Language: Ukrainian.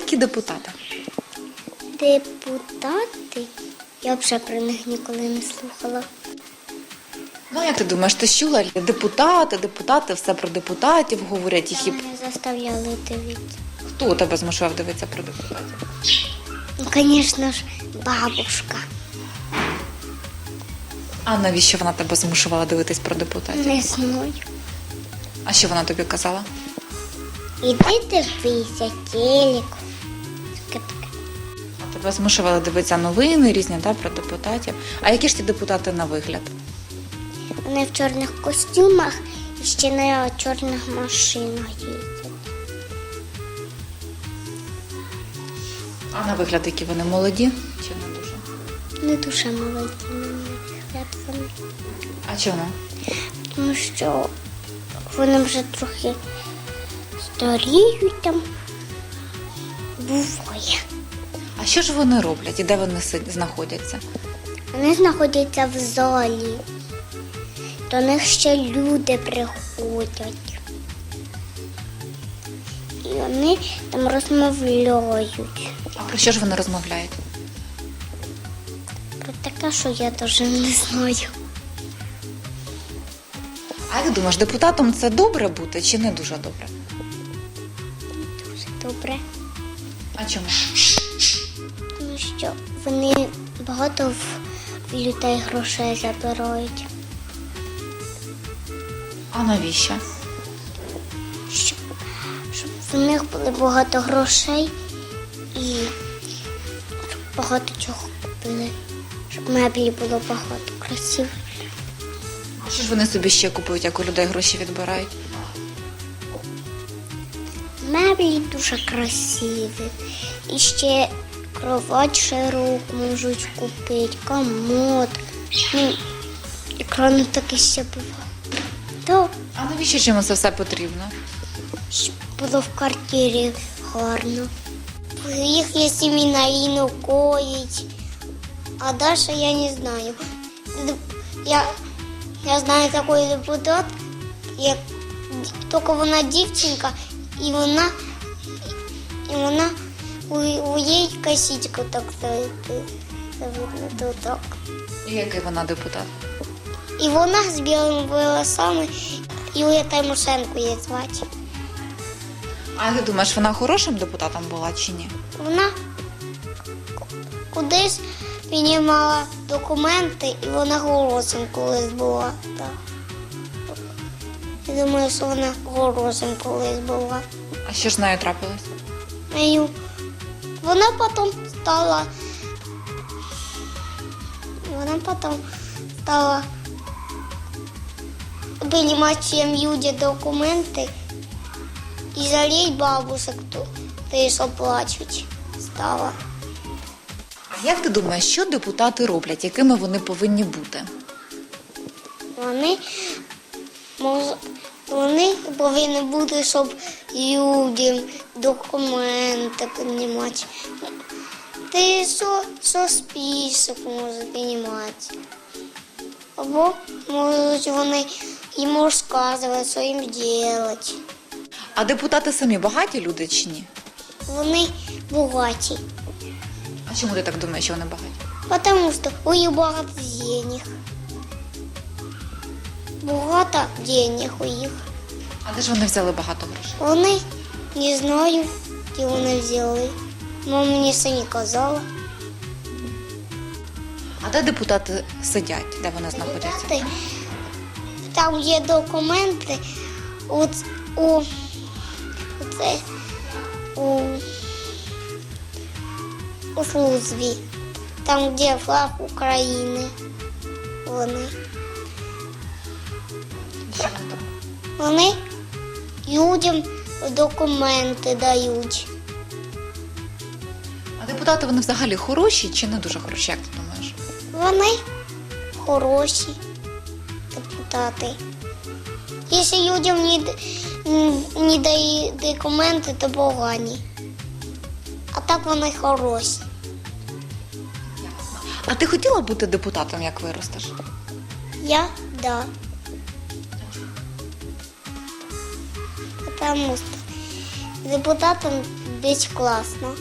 такі депутати? Депутати? Я вже про них ніколи не слухала. Ну, як ти думаєш, ти чула? Депутати, депутати, все про депутатів говорять, їх і Мене заставляли дивитися. хто тебе змушував дивитися про депутатів? Ну, звісно ж, бабушка. А навіщо вона тебе змушувала дивитись про депутатів? Не знаю. А що вона тобі казала? Іди дивися, телек. Тебе змушували дивитися новини різні да, про депутатів. А які ж ті депутати на вигляд? Вони в чорних костюмах і ще на чорних машинах їздять. А на вигляд, які вони молоді чи не дуже? Не дуже молоді на вигляд вони. А чому? Тому що вони вже трохи старіють там. Буває. А що ж вони роблять і де вони знаходяться? Вони знаходяться в залі. До них ще люди приходять. І вони там розмовляють. А про що ж вони розмовляють? Про таке, що я теж не знаю. А як думаєш, депутатом це добре бути чи не дуже добре? Добре. А чому? Тому що вони багато в людей грошей забирають. А навіщо? Щоб, щоб в них було багато грошей і щоб багато чого купили. Щоб меблі було багато красиво. А що ж вони собі ще купують, як у людей гроші відбирають? Меблі дуже красиві. І ще кровать широку можуть купити, комод. Ну, екрани таке ще. То А навіщо ж йому це все потрібно? щоб було в квартирі гарно. Їх є семінарійно коїть, а далі я не знаю. Я, я знаю такий депутат, як тільки вона дівчинка, і вона, і вона у, у їй косичка так стоїть. Це видно то так. І який вона депутат? І вона з білими волосами, і у Тимошенко її звати. А як думаєш, вона хорошим депутатом була чи ні? Вона кудись піднімала документи, і вона голосом колись була. Так. Я думаю, що вона голосом колись була. А що ж з нею трапилось? Нею. Вона потім стала. Вона потім стала всім людям документи і жаліть бабусек, то, то що плачуть. Стала. А як ти думаєш, що депутати роблять, якими вони повинні бути? Вони, вони повинні бути, щоб людям документи піднімати. Ти що, що список може піднімати. Або можуть вони їм розказувати, що їм робити. А депутати самі багаті люди чи ні? Вони багаті, А чому ти так думаєш, що вони багаті? тому що у них багато денег. Багато денег у них. А де ж вони взяли багато грошей? Вони не знаю, де вони взяли. Мама мені це не казала. А де депутати сидять, де вони знаходяться? Депутати, Там є документи у, у, це, у, у службі. Там, де флаг України. Вони. Вони людям документи дають. А депутати вони взагалі хороші чи не дуже хороші, як ти думаєш? Вони хороші депутати. Якщо людям не, не дають документи, то погані. А так вони хороші. А ти хотіла бути депутатом, як виростеш? Я да. Потому что Депутатом десь класно.